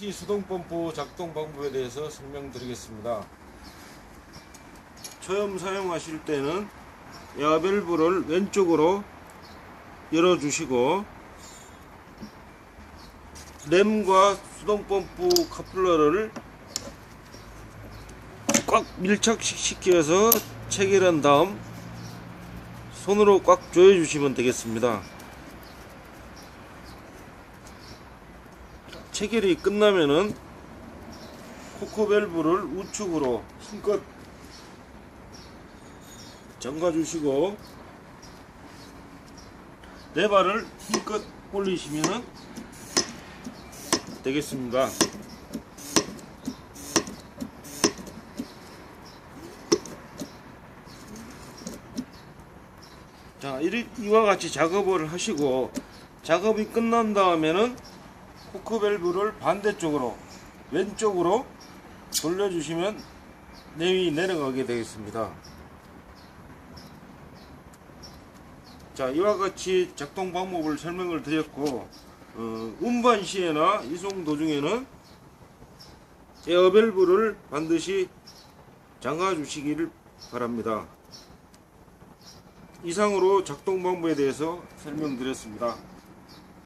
DT 수동 펌프 작동 방법에 대해서 설명드리겠습니다. 처음 사용하실 때는 에어밸브를 왼쪽으로 열어주시고 램과 수동 펌프 카플러를 꽉 밀착시켜서 체결한 다음 손으로 꽉 조여주시면 되겠습니다. 체결이 끝나면은 코코 밸브를 우측으로 힘껏 잠가 주시고 레바를 힘껏 올리시면 되겠습니다. 자, 이와 같이 작업을 하시고 작업이 끝난 다음에는 코크 밸브를 반대쪽으로 왼쪽으로 돌려주시면 내위 내려가게 되겠습니다. 자, 이와 같이 작동 방법을 설명을 드렸고 어, 운반 시에나 이송 도중에는 에어밸브를 반드시 잠가 주시기를 바랍니다. 이상으로 작동 방법에 대해서 설명드렸습니다.